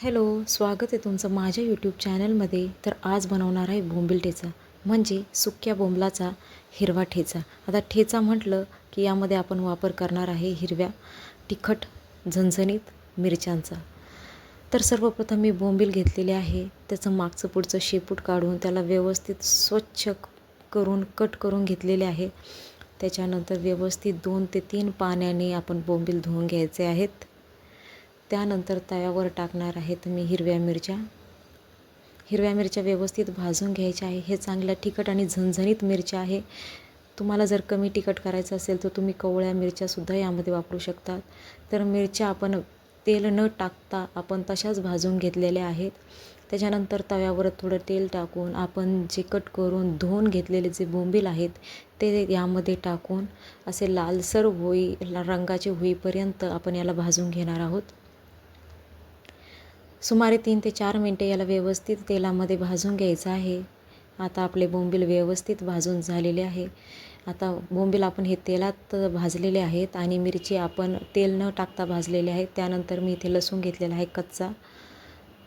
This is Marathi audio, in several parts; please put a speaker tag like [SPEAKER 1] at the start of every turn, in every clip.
[SPEAKER 1] हॅलो स्वागत आहे तुमचं माझ्या यूट्यूब चॅनलमध्ये. तर आज बनवणार आहे बोंबील ठेचा म्हणजे सुक्या बोंबलाचा हिरवा ठेचा. आता ठेचा म्हटलं की यामध्ये आपण वापर करणार आहे हिरव्या तिखट झणझणीत मिरच्यांचा. तर सर्वप्रथम मी बोंबील घेतलेले आहे. त्याचं मागचं पुढचं शेपूट काढून त्याला व्यवस्थित स्वच्छ करून कट करून घेतलेले आहे. त्याच्यानंतर व्यवस्थित दोन ते तीन पाण्याने आपण बोंबील धुवून घ्यायचे आहेत. त्यानंतर तव्यावर टाकणार आहे तुम्ही हिरव्या मिरच्या. हिरव्या मिरच्या व्यवस्थित भाजून घ्यायच्या आहे. हे चांगल्या तिखट आणि झणझणीत मिरच्या आहे. तुम्हाला जर कमी तिखट करायचं असेल तर तुम्ही कवळ्या मिरच्यासुद्धा यामध्ये वापरू शकतात. तर मिरच्या आपण तेल न टाकता आपण तशाच भाजून घेतलेल्या आहेत. त्याच्यानंतर तव्यावर थोडं तेल टाकून आपण जे कट करून धुवून घेतलेले जे बोंबील आहेत ते यामध्ये टाकून असे लालसर होई रंगाचे होईपर्यंत आपण याला भाजून घेणार आहोत. सुमारे तीन ते चार मिनटे याला व्यवस्थित तेलामध्ये भाजून घ्यायचं आहे. आता आपले बोंबील व्यवस्थित भाजून झालेले आहे. आता बोंबील आपण हे तेलात भाजलेले आहेत आणि मिरची आपण तेल न टाकता भाजलेले आहेत त्यानंतर मी इथे लसूण घेतलेला आहे कच्चा.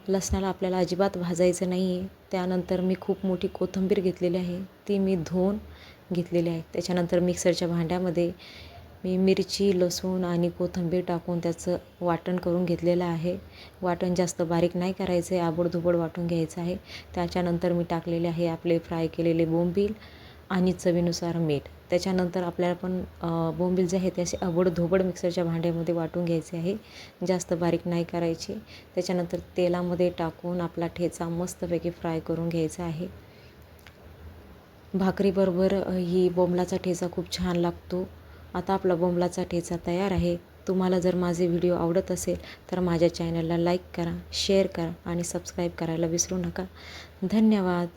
[SPEAKER 1] लसणाला आपल्याला अजिबात भाजायचं नाही आहे त्यानंतर मी खूप मोठी कोथिंबीर घेतलेली आहे. ती मी धुवून घेतलेली आहे. त्याच्यानंतर मिक्सरच्या भांड्यामध्ये मी मिरची लसूण आणि कोथिंबीर टाकून त्याचं वाटण करून घेतलेलं आहे. वाटण जास्त बारीक नाही करायचं आहे आबडधुबड वाटून घ्यायचं आहे. त्याच्यानंतर मी टाकलेले आहे आपले फ्राय केलेले बोंबील आणि चवीनुसार मीठ. त्याच्यानंतर आपल्याला पण बोंबील जे आहे ते असे अबडधोबड मिक्सरच्या भांड्यामध्ये वाटून घ्यायचे आहे. जास्त बारीक नाही करायचे. त्याच्यानंतर तेलामध्ये टाकून आपला ठेचा मस्तपैकी फ्राय करून घ्यायचा आहे. भाकरीबरोबर ही बोंबलाचा ठेचा खूप छान लागतो. आता आपला बोंबलाचा ठेचा तयार आहे. तुम्हाला जर माझे व्हिडिओ आवडत असेल तर माझ्या चॅनलला लाईक करा शेअर करा आणि सबस्क्राईब करायला विसरू नका. धन्यवाद.